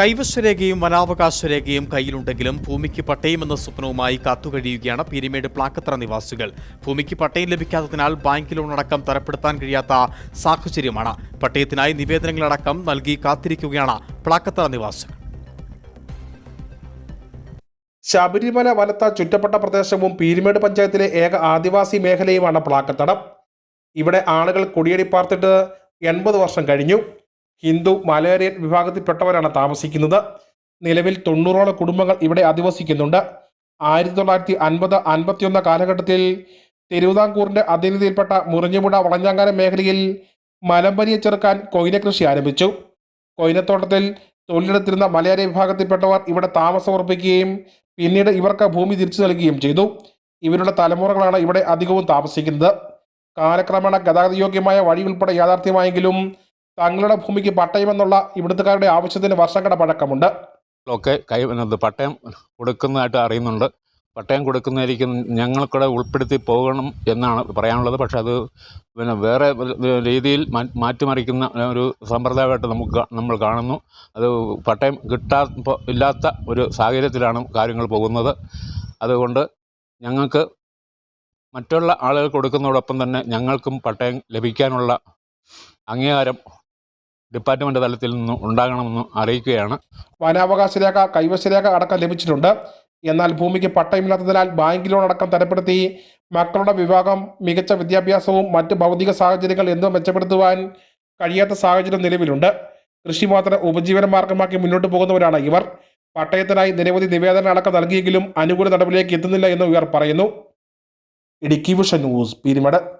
കൈവശരേഖയും വനാവകാശ രേഖയും കയ്യിലുണ്ടെങ്കിലും ഭൂമിക്ക് പട്ടയമെന്ന സ്വപ്നവുമായി കാത്തുകഴിയുകയാണ് പീരിമേട് പ്ലാക്കത്തറ നിവാസികൾ. ഭൂമിക്ക് പട്ടയം ലഭിക്കാത്തതിനാൽ ബാങ്ക് ലോൺ അടക്കം തരപ്പെടുത്താൻ കഴിയാത്ത സാഹചര്യമാണ്. പട്ടയത്തിനായി നിവേദനങ്ങളടക്കം നൽകി കാത്തിരിക്കുകയാണ് പ്ലാക്കത്തറ നിവാസികൾ. ശബരിമല വനത്ത ചുറ്റപ്പെട്ട പ്രദേശവും പീരിമേട് പഞ്ചായത്തിലെ ഏക ആദിവാസി മേഖലയുമാണ് പ്ലാക്കത്തടം. ഇവിടെ ആളുകൾ കുടിയേറി പാർത്തിട്ട് എൺപത് വർഷം കഴിഞ്ഞു. ഹിന്ദു മലയറിയൻ വിഭാഗത്തിൽപ്പെട്ടവരാണ് താമസിക്കുന്നത്. നിലവിൽ തൊണ്ണൂറോളം കുടുംബങ്ങൾ ഇവിടെ അധിവസിക്കുന്നുണ്ട്. ആയിരത്തി തൊള്ളായിരത്തി അൻപത് അൻപത്തിയൊന്ന് കാലഘട്ടത്തിൽ തിരുവിതാംകൂറിന്റെ അധീനതയിൽപ്പെട്ട മുറിഞ്ഞുമുട വളഞ്ഞാങ്കാനം മേഖലയിൽ മലമ്പനിയെ ചെറുക്കാൻ കൊയിന കൃഷി ആരംഭിച്ചു. കൊയിനത്തോട്ടത്തിൽ തൊഴിലെടുത്തിരുന്ന മലയാളി വിഭാഗത്തിൽപ്പെട്ടവർ ഇവിടെ താമസം ഉറപ്പിക്കുകയും പിന്നീട് ഇവർക്ക് ഭൂമി തിരിച്ചു നൽകുകയും ചെയ്തു. ഇവരുടെ തലമുറകളാണ് ഇവിടെ അധികവും താമസിക്കുന്നത്. കാലക്രമേണ ഗതാഗതയോഗ്യമായ വഴി ഉൾപ്പെടെ യാഥാർത്ഥ്യമായെങ്കിലും തങ്ങളുടെ ഭൂമിക്ക് പട്ടയം എന്നുള്ള ഇവിടുത്തുകാരുടെ ആവശ്യത്തിന് വർഷങ്ങളുടെ പഴക്കമുണ്ട്. ഒക്കെ കൈ പട്ടയം കൊടുക്കുന്നതായിട്ട് അറിയുന്നുണ്ട്. പട്ടയം കൊടുക്കുന്നതായിരിക്കും ഞങ്ങൾക്കൂടെ ഉൾപ്പെടുത്തി പോകണം എന്നാണ് പറയാനുള്ളത്. പക്ഷെ അത് പിന്നെ വേറെ രീതിയിൽ മാറ്റിമറിക്കുന്ന ഒരു സമ്പ്രദായമായിട്ട് നമുക്ക് നമ്മൾ കാണുന്നു. അത് പട്ടയം കിട്ടാ ഇല്ലാത്ത ഒരു സാഹചര്യത്തിലാണ് കാര്യങ്ങൾ പോകുന്നത്. അതുകൊണ്ട് ഞങ്ങൾക്ക് മറ്റുള്ള ആളുകൾ കൊടുക്കുന്നതോടൊപ്പം തന്നെ ഞങ്ങൾക്കും പട്ടയം ലഭിക്കാനുള്ള അംഗീകാരം ഡിപ്പാർട്ട്മെന്റ് തലത്തിൽ നിന്നും ഉണ്ടാകണമെന്ന് അറിയിക്കുകയാണ്. വനാവകാശ രേഖ കൈവശരേഖ അടക്കം ലഭിച്ചിട്ടുണ്ട്. എന്നാൽ ഭൂമിക്ക് പട്ടയമില്ലാത്തതിനാൽ ബാങ്ക് ലോൺ അടക്കം തരപ്പെടുത്തി മക്കളുടെ വിവാഹം മികച്ച വിദ്യാഭ്യാസവും മറ്റ് ഭൗതിക സാഹചര്യങ്ങൾ എന്നിവ മെച്ചപ്പെടുത്തുവാൻ കഴിയാത്ത സാഹചര്യം നിലവിലുണ്ട്. കൃഷി മാത്രം ഉപജീവന മാർഗമാക്കി മുന്നോട്ട് പോകുന്നവരാണ് ഇവർ. പട്ടയത്തിനായി നിരവധി നിവേദനം അടക്കം നൽകിയെങ്കിലും അനുകൂല നടപടിയിലേക്ക് എത്തുന്നില്ല എന്ന് ഇവർ പറയുന്നു. Idukki vision news Peermade.